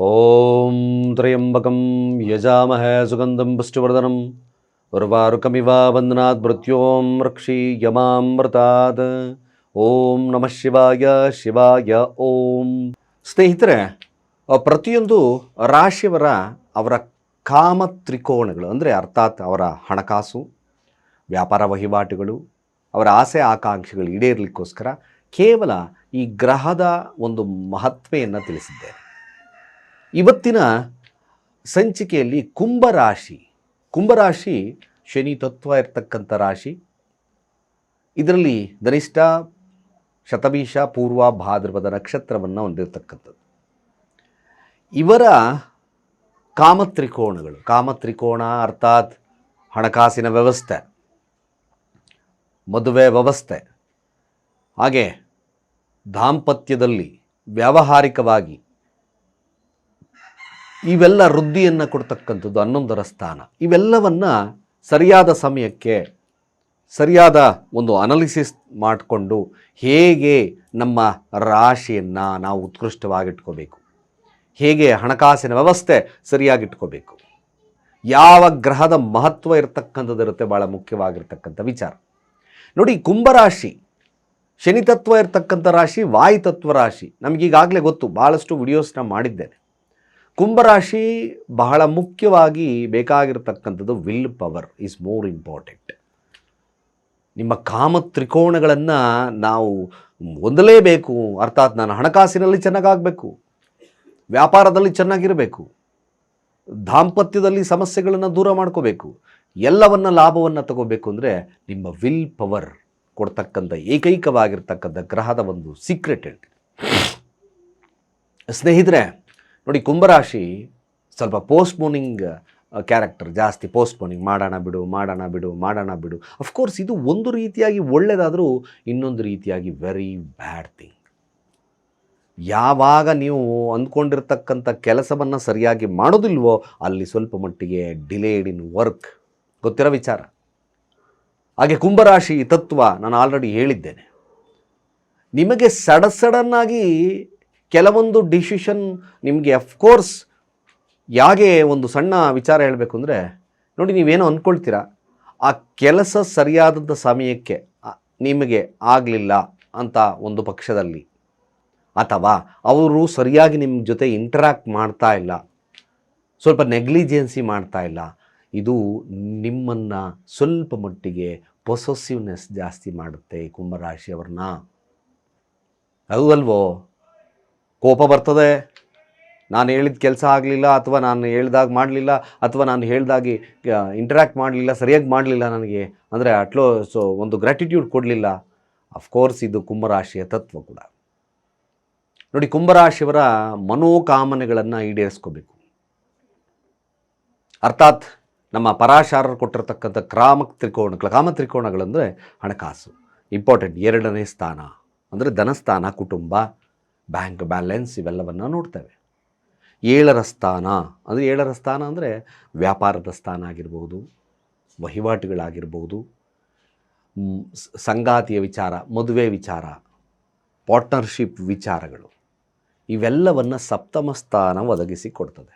ॐ त्र्यम्बकं यजामहे सुगन्धं पुष्टिवर्धनं उर्वारुकमिव वन्दनात् मृत्यों रक्षीयमामृतात् ಓಂ ನಮಃ ಶಿವಾಯ ಶಿವಾಯ ಓಂ ಸ್ನೇಹಿತರೆ ಅ, ಪ್ರತಿಯೊಂದು ರಾಶಿಯವರ ಅವರ ಕಾಮ ತ್ರಿಕೋಣಗಳು ಅಂದರೆ ಅರ್ಥಾತ್ ಅವರ ಹಣಕಾಸು ವ್ಯಾಪಾರ ವಹಿವಾಟುಗಳು ಅವರ ಆಸೆ ಆಕಾಂಕ್ಷೆಗಳು ಈಡೇರಲಿಕ್ಕೋಸ್ಕರ ಕೇವಲ ಈ ಗ್ರಹದ ಒಂದು ಮಹತ್ವೆಯನ್ನು ತಿಳಿಸಿದ್ದೇನೆ ಇವತ್ತಿನ ಸಂಚಿಕೆಯಲ್ಲಿ ಕುಂಭರಾಶಿ. ಕುಂಭರಾಶಿ ಶನಿ ತತ್ವ ಇರತಕ್ಕಂಥ ರಾಶಿ. ಇದರಲ್ಲಿ ಧನಿಷ್ಠ, ಶತಭೀಷ, ಪೂರ್ವ, ಭಾದ್ರಪದ ನಕ್ಷತ್ರವನ್ನು ಹೊಂದಿರತಕ್ಕಂಥದ್ದು. ಇವರ ಕಾಮತ್ರಿಕೋಣಗಳು. ಕಾಮತ್ರಿಕೋಣ ಅರ್ಥಾತ್ ಹಣಕಾಸಿನ ವ್ಯವಸ್ಥೆ. ಮದುವೆ ವ್ಯವಸ್ಥೆ. ಹಾಗೆ ದಾಂಪತ್ಯದಲ್ಲಿ ವ್ಯಾವಹಾರಿಕವಾಗಿ ಇವೆಲ್ಲ ವೃದ್ಧಿಯನ್ನು ಕೊಡ್ತಕ್ಕಂಥದ್ದು ಹನ್ನೊಂದರ ಸ್ಥಾನ. ಇವೆಲ್ಲವನ್ನು ಸರಿಯಾದ ಸಮಯಕ್ಕೆ, ಸರಿಯಾದ ಒಂದು ಅನಾಲಿಸಿಸ್ ಮಾಡಿಕೊಂಡು ಹೇಗೆ ನಮ್ಮ ರಾಶಿಯನ್ನು ನಾವು ಉತ್ಕೃಷ್ಟವಾಗಿಟ್ಕೋಬೇಕು. ಹೇಗೆ ಹಣಕಾಸಿನ ವ್ಯವಸ್ಥೆ ಸರಿಯಾಗಿಟ್ಕೋಬೇಕು. ಯಾವ ಗ್ರಹದ ಮಹತ್ವ ಇರತಕ್ಕಂಥದ್ದಿರುತ್ತೆ ಭಾಳ ಮುಖ್ಯವಾಗಿರ್ತಕ್ಕಂಥ ವಿಚಾರ. ನೋಡಿ ಕುಂಭರಾಶಿ ಶನಿತತ್ವ ಇರತಕ್ಕಂಥ ರಾಶಿ, ವಾಯು ತತ್ವ ರಾಶಿ ನಮಗೀಗಾಗಲೇ ಗೊತ್ತು ಭಾಳಷ್ಟು ವಿಡಿಯೋಸ್ನ ಮಾಡಿದ್ದೇನೆ. ಕುಂಭರಾಶಿ ಬಹಳ ಮುಖ್ಯವಾಗಿ ಬೇಕಾಗಿರತಕ್ಕಂಥದ್ದು will power is more important. ನಿಮ್ಮ ಕಾಮ ತ್ರಿಕೋಣಗಳನ್ನು ನಾವು ಹೊಂದಲೇಬೇಕು. ಅರ್ಥಾತ್ ನಾನು ಹಣಕಾಸಿನಲ್ಲಿ ಚೆನ್ನಾಗಾಗಬೇಕು. ವ್ಯಾಪಾರದಲ್ಲಿ ಚೆನ್ನಾಗಿರಬೇಕು. ದಾಂಪತ್ಯದಲ್ಲಿ ಸಮಸ್ಯೆಗಳನ್ನು ದೂರ ಮಾಡ್ಕೋಬೇಕು. ಎಲ್ಲವನ್ನು ಲಾಭವನ್ನು ತಗೋಬೇಕು ಅಂದರೆ ನಿಮ್ಮ ವಿಲ್ ಪವರ್ ಕೊಡ್ತಕ್ಕಂಥ ಏಕೈಕವಾಗಿರ್ತಕ್ಕಂಥ ಗ್ರಹದ ಒಂದು ಸೀಕ್ರೆಟ್ ಹೇಳ್ತೀನಿ. ಸ್ನೇಹಿತರೆ ನೋಡಿ, ಕುಂಭರಾಶಿ ಸ್ವಲ್ಪ ಪೋಸ್ಟ್ಪೋನಿಂಗ್ ಕ್ಯಾರೆಕ್ಟರ್ ಜಾಸ್ತಿ ಪೋಸ್ಟ್ಪೋನಿಂಗ್ ಮಾಡೋಣ ಬಿಡು ಮಾಡೋಣ ಬಿಡು ಮಾಡೋಣ ಬಿಡು. ಅಫ್ಕೋರ್ಸ್ ಇದು ಒಂದು ರೀತಿಯಾಗಿ ಒಳ್ಳೆಯದಾದರೂ ಇನ್ನೊಂದು ರೀತಿಯಾಗಿ ವೆರಿ ಬ್ಯಾಡ್ ಥಿಂಗ್ ಯಾವಾಗ ನೀವು ಅಂದ್ಕೊಂಡಿರ್ತಕ್ಕಂಥ ಕೆಲಸವನ್ನು ಸರಿಯಾಗಿ ಮಾಡೋದಿಲ್ವೋ, ಅಲ್ಲಿ ಸ್ವಲ್ಪ ಮಟ್ಟಿಗೆ ಡಿಲೇಡ್ ಇನ್ ವರ್ಕ್ ಗೊತ್ತಿರೋ ವಿಚಾರ? ಹಾಗೆ ಕುಂಭರಾಶಿ ತತ್ವ ನಾನು ಆಲ್ರೆಡಿ ಹೇಳಿದ್ದೇನೆ. ನಿಮಗೆ ಸಡ ಸಡನ್ನಾಗಿ ಕೆಲವೊಂದು ಡಿಸಿಷನ್ ನಿಮಗೆ ಅಫ್ಕೋರ್ಸ್ ಯಾಗೆ ಒಂದು ಸಣ್ಣ ವಿಚಾರ ಹೇಳಬೇಕು ಅಂದರೆ, ನೋಡಿ ನೀವೇನೋ ಅಂದ್ಕೊಳ್ತೀರಾ ಆ ಕೆಲಸ ಸರಿಯಾದಂಥ ಸಮಯಕ್ಕೆ ನಿಮಗೆ ಆಗಲಿಲ್ಲ ಅಂತ ಒಂದು ಪಕ್ಷದಲ್ಲಿ, ಅಥವಾ ಅವರು ಸರಿಯಾಗಿ ನಿಮ್ಮ ಜೊತೆ ಇಂಟರಾಕ್ಟ್ ಮಾಡ್ತಾ ಇಲ್ಲ, ಸ್ವಲ್ಪ ನೆಗ್ಲಿಜೆನ್ಸಿ ಮಾಡ್ತಾ ಇಲ್ಲ, ಇದು ನಿಮ್ಮನ್ನು ಸ್ವಲ್ಪ ಮಟ್ಟಿಗೆ ಪೊಸೆಸಿವ್ನೆಸ್ ಜಾಸ್ತಿ ಮಾಡುತ್ತೆ ಈ ಅದು ಹೌದಲ್ವೋ? ಕೋಪ ಬರ್ತದೆ. ನಾನು ಹೇಳಿದ ಕೆಲಸ ಆಗಲಿಲ್ಲ ಅಥವಾ ನಾನು ಹೇಳ್ದಾಗ ಮಾಡಲಿಲ್ಲ ಅಥವಾ ನಾನು ಹೇಳ್ದಾಗಿ ಇಂಟ್ರ್ಯಾಕ್ಟ್ ಮಾಡಲಿಲ್ಲ, ಸರಿಯಾಗಿ ಮಾಡಲಿಲ್ಲ ನನಗೆ. ಅಂದರೆ ಅಟ್ಲೋ ಸೊ ಒಂದು ಗ್ರ್ಯಾಟಿಟ್ಯೂಡ್ ಕೊಡಲಿಲ್ಲ. ಅಫ್ಕೋರ್ಸ್ ಇದು ಕುಂಭರಾಶಿಯ ತತ್ವ ಕೂಡ. ನೋಡಿ, ಕುಂಭರಾಶಿಯವರ ಮನೋಕಾಮನೆಗಳನ್ನು ಈಡೇರಿಸ್ಕೋಬೇಕು. ಅರ್ಥಾತ್ ನಮ್ಮ ಪರಾಶಾರರು ಕೊಟ್ಟಿರತಕ್ಕಂಥ ಕ್ರಾಮ ತ್ರಿಕೋಣ ಕಾಮ ತ್ರಿಕೋಣಗಳಂದರೆ ಹಣಕಾಸು. ಇಂಪಾರ್ಟೆಂಟ್ ಎರಡನೇ ಸ್ಥಾನ, ಅಂದರೆ ಧನಸ್ಥಾನ, ಕುಟುಂಬ. ಬ್ಯಾಂಕ್ ಬ್ಯಾಲೆನ್ಸ್ ಇವೆಲ್ಲವನ್ನು ನೋಡ್ತೇವೆ. ಏಳರ ಸ್ಥಾನ, ಅಂದರೆ ಏಳರ ಸ್ಥಾನ ಅಂದರೆ ವ್ಯಾಪಾರದ ಸ್ಥಾನ ಆಗಿರ್ಬೋದು, ವಹಿವಾಟುಗಳಾಗಿರ್ಬೋದು ಸಂಗಾತಿಯ ವಿಚಾರ, ಮದುವೆ ವಿಚಾರ, ಪಾರ್ಟ್ನರ್ಶಿಪ್ ವಿಚಾರಗಳು, ಇವೆಲ್ಲವನ್ನು ಸಪ್ತಮ ಸ್ಥಾನ ಒದಗಿಸಿ ಕೊಡ್ತದೆ.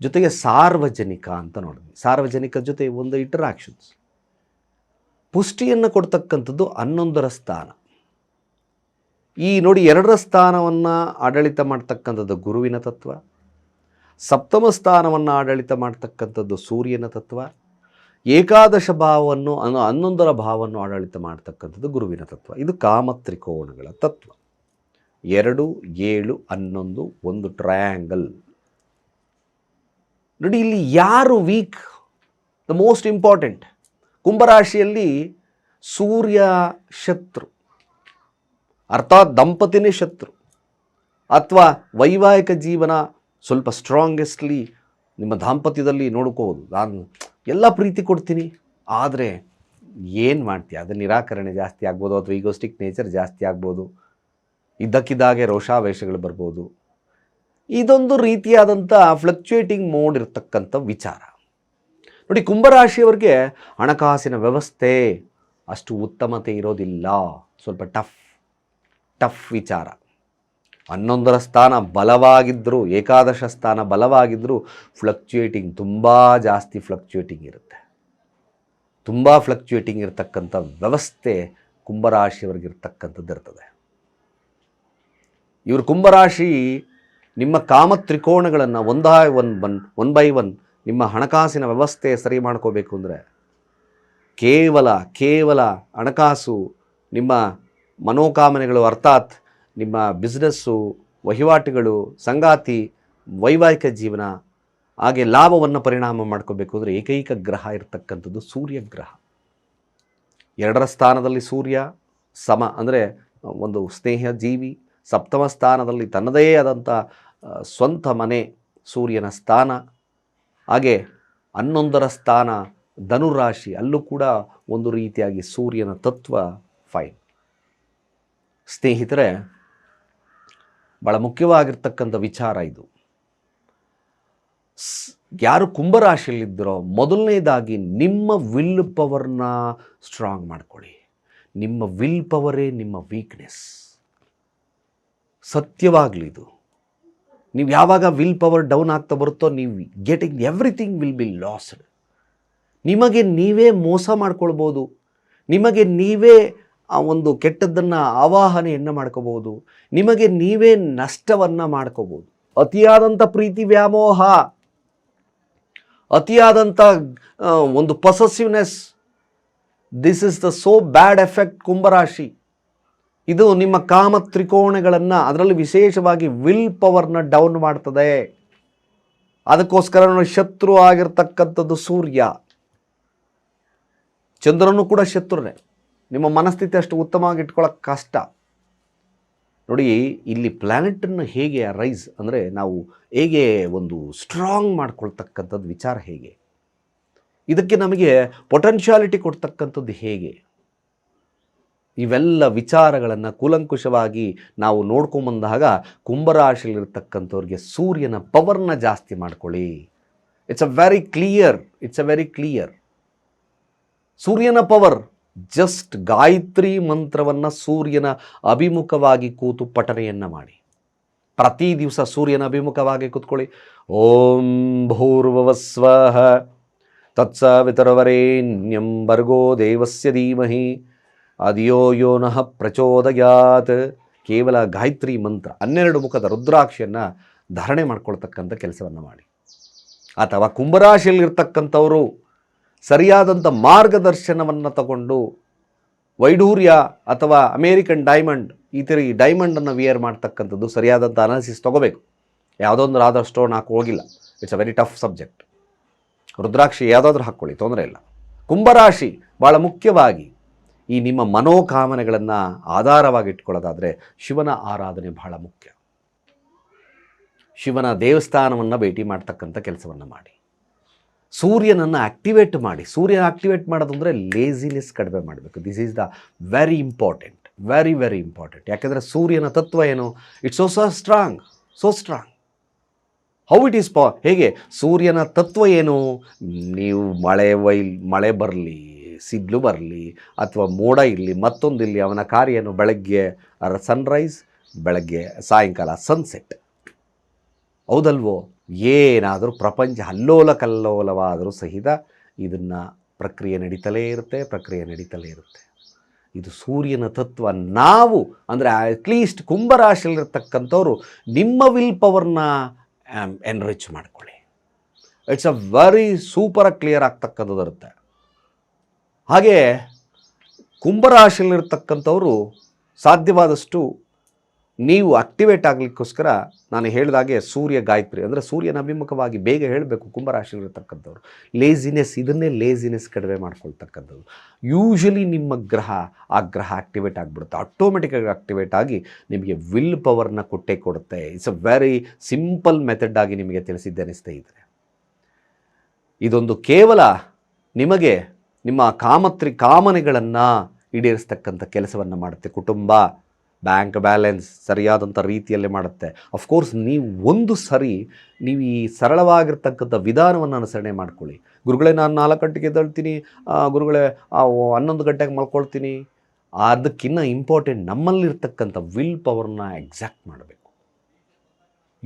ಜೊತೆಗೆ ಸಾರ್ವಜನಿಕ ಅಂತ ನೋಡಿದ್ವಿ ಸಾರ್ವಜನಿಕ ಜೊತೆ ಒಂದು ಇಂಟರಾಕ್ಷನ್ಸ್ ಪುಷ್ಟಿಯನ್ನು ಕೊಡ್ತಕ್ಕಂಥದ್ದು ಹನ್ನೊಂದರ ಸ್ಥಾನ. ಈ ನೋಡಿ ಎರಡರ ಸ್ಥಾನವನ್ನು ಆಡಳಿತ ಮಾಡ್ತಕ್ಕಂಥದ್ದು ಗುರುವಿನ ತತ್ವ, ಸಪ್ತಮ ಸ್ಥಾನವನ್ನು ಆಡಳಿತ ಮಾಡ್ತಕ್ಕಂಥದ್ದು ಸೂರ್ಯನ ತತ್ವ, ಏಕಾದಶ ಭಾವವನ್ನು, ಅನ್ನು, ಹನ್ನೊಂದರ ಭಾವವನ್ನು ಆಡಳಿತ ಮಾಡ್ತಕ್ಕಂಥದ್ದು ಗುರುವಿನ ತತ್ವ. ಇದು ಕಾಮತ್ರಿಕೋಣಗಳ ತತ್ವ. ಎರಡು, ಏಳು, ಹನ್ನೊಂದು, ಒಂದು ಟ್ರಯಾಂಗಲ್. ನೋಡಿ, ಇಲ್ಲಿ ಯಾರು ವೀಕ್? The most important. ಕುಂಭರಾಶಿಯಲ್ಲಿ ಸೂರ್ಯ ಶತ್ರು. ಅರ್ಥಾತ್ ದಂಪತಿನೇ ಶತ್ರು ಅಥವಾ ವೈವಾಹಿಕ ಜೀವನ ಸ್ವಲ್ಪ ಸ್ಟ್ರಾಂಗೆಸ್ಟ್ಲಿ ನಿಮ್ಮ ದಾಂಪತ್ಯದಲ್ಲಿ ನೋಡ್ಕೋಬೋದು. ನಾನು ಎಲ್ಲ ಪ್ರೀತಿ ಕೊಡ್ತೀನಿ. ಆದರೆ ಏನು ಮಾಡ್ತೀಯ? ಅದು ನಿರಾಕರಣೆ ಜಾಸ್ತಿ ಆಗ್ಬೋದು ಅಥವಾ ಈಗೋಸ್ಟಿಕ್ ನೇಚರ್ ಜಾಸ್ತಿ ಆಗ್ಬೋದು. ಇದ್ದಕ್ಕಿದ್ದಾಗೆ ರೋಷಾವೇಶಗಳು ಬರ್ಬೋದು. ಇದೊಂದು ರೀತಿಯಾದಂಥ ಫ್ಲಕ್ಚುಯೇಟಿಂಗ್ ಮೋಡ್ ಇರತಕ್ಕಂಥ ವಿಚಾರ. ನೋಡಿ, ಕುಂಭರಾಶಿಯವರಿಗೆ ಹಣಕಾಸಿನ ವ್ಯವಸ್ಥೆ ಅಷ್ಟು ಉತ್ತಮತೆ ಇರೋದಿಲ್ಲ. ಸ್ವಲ್ಪ ಟಫ್ ಟಫ್ ವಿಚಾರ ಹನ್ನೊಂದರ ಸ್ಥಾನ ಬಲವಾಗಿದ್ದರೂ ಏಕಾದಶ ಸ್ಥಾನ ಬಲವಾಗಿದ್ದರೂ ಫ್ಲಕ್ಚುಯೇಟಿಂಗ್ ತುಂಬ ಜಾಸ್ತಿ ಫ್ಲಕ್ಚುಯೇಟಿಂಗ್ ಇರುತ್ತೆ. ತುಂಬ ಫ್ಲಕ್ಚುಯೇಟಿಂಗ್ ಇರತಕ್ಕಂಥ ವ್ಯವಸ್ಥೆ ಕುಂಭರಾಶಿಯವರಿಗಿರ್ತಕ್ಕಂಥದ್ದಿರ್ತದೆ ಇವರು ಕುಂಭರಾಶಿ ನಿಮ್ಮ ಕಾಮ ತ್ರಿಕೋಣಗಳನ್ನು ಒಂದಾ one bun one by one ನಿಮ್ಮ ಹಣಕಾಸಿನ ವ್ಯವಸ್ಥೆ ಸರಿ ಮಾಡ್ಕೋಬೇಕು ಅಂದರೆ ಕೇವಲ ಕೇವಲ ಹಣಕಾಸು ನಿಮ್ಮ ಮನೋಕಾಮನೆಗಳು ಅರ್ಥಾತ್ ನಿಮ್ಮ ಬಿಸ್ನೆಸ್ಸು ವಹಿವಾಟುಗಳು, ಸಂಗಾತಿ, ವೈವಾಹಿಕ ಜೀವನ, ಹಾಗೆ ಲಾಭವನ್ನು ಪರಿಣಾಮ ಮಾಡ್ಕೋಬೇಕು ಅಂದರೆ ಏಕೈಕ ಗ್ರಹ ಇರತಕ್ಕಂಥದ್ದು ಸೂರ್ಯ ಗ್ರಹ. ಎರಡರ ಸ್ಥಾನದಲ್ಲಿ ಸೂರ್ಯ, ಸಮ ಅಂದರೆ ಒಂದು ಸ್ನೇಹ ಜೀವಿ, ಸಪ್ತಮ ಸ್ಥಾನದಲ್ಲಿ ತನ್ನದೇ ಆದಂಥ ಸ್ವಂತ ಮನೆ, ಸೂರ್ಯನ ಸ್ಥಾನ. ಹಾಗೆ ಹನ್ನೊಂದರ ಸ್ಥಾನ ಧನುರಾಶಿ, ಅಲ್ಲೂ ಕೂಡ ಒಂದು ರೀತಿಯಾಗಿ ಸೂರ್ಯನ ತತ್ವ ಫೈನ್ ಸ್ನೇಹಿತರೆ ಭಾಳ ಮುಖ್ಯವಾಗಿರ್ತಕ್ಕಂಥ ವಿಚಾರ ಇದು. ಯಾರು ಕುಂಭರಾಶಿಯಲ್ಲಿದ್ದರೋ ಮೊದಲನೇದಾಗಿ ನಿಮ್ಮ ವಿಲ್ ಪವರ್ನ ಸ್ಟ್ರಾಂಗ್ ಮಾಡ್ಕೊಳ್ಳಿ. ನಿಮ್ಮ ವಿಲ್ ಪವರೇ ನಿಮ್ಮ ವೀಕ್ನೆಸ್ ಸತ್ಯವಾಗಲಿ ಇದು. ನೀವು ಯಾವಾಗ ವಿಲ್ ಪವರ್ ಡೌನ್ ಆಗ್ತಾ ಬರುತ್ತೋ ನೀವು getting everything will be lost ನಿಮಗೆ ನೀವೇ ಮೋಸ ಮಾಡ್ಕೊಳ್ಬೋದು. ನಿಮಗೆ ನೀವೇ ಆ ಒಂದು ಕೆಟ್ಟದ್ದನ್ನು ಆವಾಹನೆಯನ್ನು ಮಾಡ್ಕೋಬೋದು ನಿಮಗೆ ನೀವೇ ನಷ್ಟವನ್ನು ಮಾಡ್ಕೋಬೋದು ಅತಿಯಾದಂಥ ಪ್ರೀತಿ ವ್ಯಾಮೋಹ ಅತಿಯಾದಂಥ ಒಂದು possessiveness this is the so bad effect ಕುಂಭರಾಶಿ. ಇದು ನಿಮ್ಮ ಕಾಮ ತ್ರಿಕೋಣಗಳನ್ನು ಅದರಲ್ಲಿ ವಿಶೇಷವಾಗಿ ವಿಲ್ ಪವರ್ನ ಡೌನ್ ಮಾಡ್ತದೆ. ಅದಕ್ಕೋಸ್ಕರ ಶತ್ರು ಆಗಿರ್ತಕ್ಕಂಥದ್ದು ಸೂರ್ಯ. ಚಂದ್ರನು ಕೂಡ ಶತ್ರುನೇ. ನಿಮ್ಮ ಮನಸ್ಥಿತಿ ಅಷ್ಟು ಉತ್ತಮವಾಗಿ ಇಟ್ಕೊಳ್ಳೋಕೆ ಕಷ್ಟ. ನೋಡಿ, ಇಲ್ಲಿ ಪ್ಲ್ಯಾನೆಟನ್ನು ಹೇಗೆ ರೈಸ್ ಅಂದರೆ ನಾವು ಹೇಗೆ ಒಂದು ಸ್ಟ್ರಾಂಗ್ ಮಾಡ್ಕೊಳ್ತಕ್ಕಂಥದ್ದು ವಿಚಾರ ಹೇಗೆ? ಇದಕ್ಕೆ ನಮಗೆ ಪೊಟೆನ್ಷಿಯಾಲಿಟಿ ಕೊಡ್ತಕ್ಕಂಥದ್ದು ಹೇಗೆ? ಇವೆಲ್ಲ ವಿಚಾರಗಳನ್ನು ಕೂಲಂಕುಷವಾಗಿ ನಾವು ನೋಡ್ಕೊಂಬಂದಾಗ ಕುಂಭರಾಶಿಯಲ್ಲಿರ್ತಕ್ಕಂಥವ್ರಿಗೆ ಸೂರ್ಯನ ಪವರ್ನ ಜಾಸ್ತಿ ಮಾಡ್ಕೊಳ್ಳಿ. It's a very clear it's a very clear ಸೂರ್ಯನ ಪವರ್ ಜಸ್ಟ್ ಗಾಯತ್ರಿ ಮಂತ್ರವನ್ನು ಸೂರ್ಯನ ಅಭಿಮುಖವಾಗಿ ಕೂತು ಪಠನೆಯನ್ನು ಮಾಡಿ. ಪ್ರತಿ ದಿವಸ ಸೂರ್ಯನ ಅಭಿಮುಖವಾಗಿ ಕೂತ್ಕೊಳ್ಳಿ. ಓಂ ಭೂರ್ವವಸ್ವ ತತ್ಸವಿತರವರೇಣ್ಯಂ ಭರ್ಗೋ ದೇವಸ್ಯ ಧೀಮಹಿ ಅದಿಯೋ ಯೋ ಪ್ರಚೋದಯಾತ್. ಕೇವಲ ಗಾಯತ್ರಿ ಮಂತ್ರ, ಹನ್ನೆರಡು ಮುಖದ ರುದ್ರಾಕ್ಷಿಯನ್ನು ಧಾರಣೆ ಮಾಡ್ಕೊಳ್ತಕ್ಕಂಥ ಕೆಲಸವನ್ನು ಮಾಡಿ. ಅಥವಾ ಕುಂಭರಾಶಿಯಲ್ಲಿರ್ತಕ್ಕಂಥವರು ಸರಿಯಾದಂಥ ಮಾರ್ಗದರ್ಶನವನ್ನು ತಗೊಂಡು ವೈಡೂರ್ಯ ಅಥವಾ ಅಮೇರಿಕನ್ ಡೈಮಂಡ್, ಈ ಥರ ಈ ಡೈಮಂಡನ್ನು ವಿಯರ್ ಮಾಡ್ತಕ್ಕಂಥದ್ದು ಸರಿಯಾದಂಥ ಅನಾಲಿಸಿಸ್ ತೊಗೋಬೇಕು. ಯಾವುದೋ ಒಂದು ರಾಧಾ ಸ್ಟೋನ್ ಹಾಕಿ ಹೋಗಿಲ್ಲ. It's a very tough subject ರುದ್ರಾಕ್ಷಿ ಯಾವುದಾದ್ರೂ ಹಾಕ್ಕೊಳ್ಳಿ, ತೊಂದರೆ ಇಲ್ಲ. ಕುಂಭರಾಶಿ ಭಾಳ ಮುಖ್ಯವಾಗಿ ಈ ನಿಮ್ಮ ಮನೋಕಾಮನೆಗಳನ್ನು ಆಧಾರವಾಗಿ ಇಟ್ಕೊಳ್ಳೋದಾದರೆ ಶಿವನ ಆರಾಧನೆ ಬಹಳ ಮುಖ್ಯ. ಶಿವನ ದೇವಸ್ಥಾನವನ್ನು ಭೇಟಿ ಮಾಡ್ತಕ್ಕಂಥ ಕೆಲಸವನ್ನು ಮಾಡಿ. ಸೂರ್ಯನನ್ನು ಆಕ್ಟಿವೇಟ್ ಮಾಡಿ. ಸೂರ್ಯ ಆಕ್ಟಿವೇಟ್ ಮಾಡೋದು ಅಂದರೆ ಲೇಸಿನೆಸ್ ಕಡಿಮೆ ಮಾಡಬೇಕು. This is the very important very very important ಯಾಕೆಂದರೆ ಸೂರ್ಯನ ತತ್ವ ಏನು? It's so so strong so strong how it is ಪಾ ಹೇಗೆ? ಸೂರ್ಯನ ತತ್ವ ಏನು? ನೀವು ಮಳೆ ವೈಲ್, ಮಳೆ ಬರಲಿ, ಸಿಡ್ಲು ಬರಲಿ, ಅಥವಾ ಮೋಡ ಇರಲಿ ಮತ್ತೊಂದಿರಲಿ ಅವನ ಕಾರ್ಯ ಏನು? ಬೆಳಗ್ಗೆ ಸನ್ರೈಸ್ ಬೆಳಗ್ಗೆ ಸಾಯಂಕಾಲ ಸನ್ಸೆಟ್ ಹೌದಲ್ವೋ? ಏನಾದರೂ ಪ್ರಪಂಚ ಅಲ್ಲೋಲ ಕಲ್ಲೋಲವಾದರೂ ಸಹಿತ ಇದನ್ನು ಪ್ರಕ್ರಿಯೆ ನಡೀತಲೇ ಇರುತ್ತೆ, ಪ್ರಕ್ರಿಯೆ ನಡೀತಲೇ ಇರುತ್ತೆ. ಇದು ಸೂರ್ಯನ ತತ್ವ. ನಾವು ಅಂದರೆ ಅಟ್ಲೀಸ್ಟ್ ಕುಂಭರಾಶಿಯಲ್ಲಿರ್ತಕ್ಕಂಥವ್ರು ನಿಮ್ಮ ವಿಲ್ ಪವರ್ನ ಎನ್ರಿಚ್ ಮಾಡ್ಕೊಳ್ಳಿ. It's a very super clear ಆಗ್ತಕ್ಕಂಥದ್ದು ಇರುತ್ತೆ. ಹಾಗೆ ಕುಂಭರಾಶಿಯಲ್ಲಿರ್ತಕ್ಕಂಥವರು ಸಾಧ್ಯವಾದಷ್ಟು ನೀವು ಆಕ್ಟಿವೇಟ್ ಆಗಲಿಕ್ಕೋಸ್ಕರ ನಾನು ಹೇಳಿದಾಗೆ ಸೂರ್ಯ ಗಾಯತ್ರಿ, ಅಂದರೆ ಸೂರ್ಯನ ಅಭಿಮುಖವಾಗಿ ಬೇಗ ಹೇಳಬೇಕು ಕುಂಭರಾಶಿಯಲ್ಲಿರ್ತಕ್ಕಂಥವ್ರು ಲೇಸಿನೆಸ್ ಇದನ್ನೇ ಲೇಸಿನೆಸ್ ಕಡಿಮೆ ಮಾಡ್ಕೊಳ್ತಕ್ಕಂಥದ್ದು ಯೂಶಲಿ ನಿಮ್ಮ ಗ್ರಹ, ಆ ಗ್ರಹ ಆಕ್ಟಿವೇಟ್ ಆಗಿಬಿಡುತ್ತೆ. ಆಟೋಮೆಟಿಕಾಗಿ ಆಕ್ಟಿವೇಟ್ ಆಗಿ ನಿಮಗೆ ವಿಲ್ ಪವರ್ನ ಕೊಟ್ಟೇ ಕೊಡುತ್ತೆ. It's a very simple method ಆಗಿ ನಿಮಗೆ ತಿಳಿಸಿದ್ದೇನೆ ಸ್ನೇಹಿತರೆ ಇದೊಂದು ಕೇವಲ ನಿಮಗೆ ನಿಮ್ಮ ಕಾಮತ್ರಿ ಕಾಮನೆಗಳನ್ನು ಈಡೇರಿಸ್ತಕ್ಕಂಥ ಕೆಲಸವನ್ನು ಮಾಡುತ್ತೆ ಕುಟುಂಬ. ಬ್ಯಾಂಕ್ ಬ್ಯಾಲೆನ್ಸ್ ಸರಿಯಾದಂಥ ರೀತಿಯಲ್ಲಿ ಮಾಡುತ್ತೆ. ಅಫ್ಕೋರ್ಸ್ ನೀವು ಒಂದು ಸರಿ ನೀವು ಈ ಸರಳವಾಗಿರ್ತಕ್ಕಂಥ ವಿಧಾನವನ್ನು ಅನುಸರಣೆ ಮಾಡ್ಕೊಳ್ಳಿ. ಗುರುಗಳೇ, ನಾನು ನಾಲ್ಕು ಗಂಟೆಗೆ ಎದ್ದೇಳ್ತೀನಿ. ಗುರುಗಳೇ ಹನ್ನೊಂದು ಗಂಟೆಗೆ ಮಲ್ಕೊಳ್ತೀನಿ. ಅದಕ್ಕಿಂತ ಇಂಪಾರ್ಟೆಂಟ್ ನಮ್ಮಲ್ಲಿರ್ತಕ್ಕಂಥ ವಿಲ್ ಪವರ್ನ ಎಕ್ಸಾಕ್ಟ್ ಮಾಡಬೇಕು.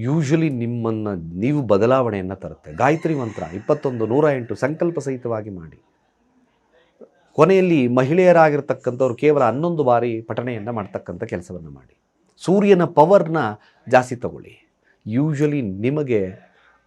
ಯೂಶ್ವಲಿ ನಿಮ್ಮನ್ನು, ನೀವು ಬದಲಾವಣೆಯನ್ನು ತರುತ್ತೆ. ಗಾಯತ್ರಿ ಮಂತ್ರ ಇಪ್ಪತ್ತೊಂದು ನೂರ ಎಂಟು ಸಂಕಲ್ಪ ಸಹಿತವಾಗಿ ಮಾಡಿ. ಕೊನೆಯಲ್ಲಿ ಮಹಿಳೆಯರಾಗಿರ್ತಕ್ಕಂಥವ್ರು ಕೇವಲ ಹನ್ನೊಂದು ಬಾರಿ ಪಠಣೆಯನ್ನು ಮಾಡ್ತಕ್ಕಂಥ ಕೆಲಸವನ್ನು ಮಾಡಿ. ಸೂರ್ಯನ ಪವರ್ನ ಜಾಸ್ತಿ ತಗೊಳ್ಳಿ. ಯೂಶ್ವಲಿ ನಿಮಗೆ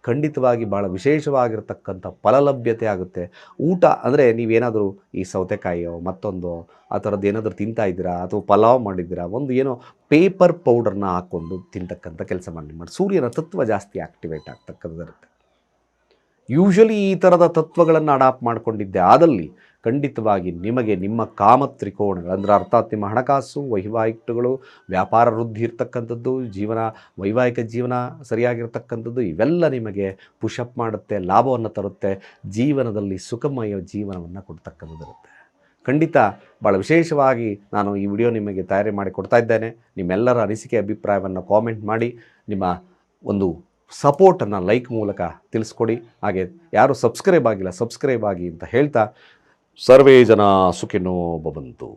ಖಂಡಿತವಾಗಿ ಭಾಳ ವಿಶೇಷವಾಗಿರ್ತಕ್ಕಂಥ ಫಲಲಭ್ಯತೆ ಆಗುತ್ತೆ. ಊಟ ಅಂದರೆ ನೀವೇನಾದರೂ ಈ ಸೌತೆಕಾಯಿಯೋ ಮತ್ತೊಂದು ಆ ಥರದ್ದು ಏನಾದರೂ ತಿಂತಾ ಇದ್ದೀರಾ ಅಥವಾ ಪಲಾವ್ ಮಾಡಿದ್ದೀರಾ, ಒಂದು ಏನೋ ಪೇಪರ್ ಪೌಡರ್ನ ಹಾಕ್ಕೊಂಡು ತಿಂತಕ್ಕಂಥ ಕೆಲಸ ಮಾಡಿ ಮಾಡಿ ಸೂರ್ಯನ ತತ್ವ ಜಾಸ್ತಿ ಆಕ್ಟಿವೇಟ್ ಆಗ್ತಕ್ಕಂಥದ್ದಿರುತ್ತೆ. ಯೂಶಲಿ ಈ ಥರದ ತತ್ವಗಳನ್ನು ಅಡಾಪ್ಟ್ ಮಾಡಿಕೊಂಡಿದ್ದೆ ಆದಲ್ಲಿ ಖಂಡಿತವಾಗಿ ನಿಮಗೆ ನಿಮ್ಮ ಕಾಮ ತ್ರಿಕೋಣಗಳು ಅಂದರೆ ಅರ್ಥಾತ್ ನಿಮ್ಮ ಹಣಕಾಸು ವೈವಾಹಿಕಗಳು ವ್ಯಾಪಾರ ವೃದ್ಧಿ ಇರ್ತಕ್ಕಂಥದ್ದು, ಜೀವನ, ವೈವಾಹಿಕ ಜೀವನ ಸರಿಯಾಗಿರ್ತಕ್ಕಂಥದ್ದು, ಇವೆಲ್ಲ ನಿಮಗೆ ಪುಷಪ್ ಮಾಡುತ್ತೆ, ಲಾಭವನ್ನು ತರುತ್ತೆ, ಜೀವನದಲ್ಲಿ ಸುಖಮಯ ಜೀವನವನ್ನು ಕೊಡ್ತಕ್ಕಂಥದ್ದಿರುತ್ತೆ. ಖಂಡಿತ ಭಾಳ ವಿಶೇಷವಾಗಿ ನಾನು ಈ ವಿಡಿಯೋ ನಿಮಗೆ ತಯಾರಿ ಮಾಡಿ ಕೊಡ್ತಾ ಇದ್ದೇನೆ. ನಿಮ್ಮೆಲ್ಲರ ಅನಿಸಿಕೆ, ಅಭಿಪ್ರಾಯವನ್ನು ಕಾಮೆಂಟ್ ಮಾಡಿ, ನಿಮ್ಮ ಒಂದು ಸಪೋರ್ಟನ್ನು ಲೈಕ್ ಮೂಲಕ ತಿಳಿಸ್ಕೊಡಿ. ಹಾಗೆ ಯಾರು ಸಬ್ಸ್ಕ್ರೈಬ್ ಆಗಿಲ್ಲ ಸಬ್ಸ್ಕ್ರೈಬ್ ಆಗಿ ಅಂತ ಹೇಳ್ತಾ ಸರ್ವೇ ಜನ ಸುಖಿನೋ ಭವಂತು.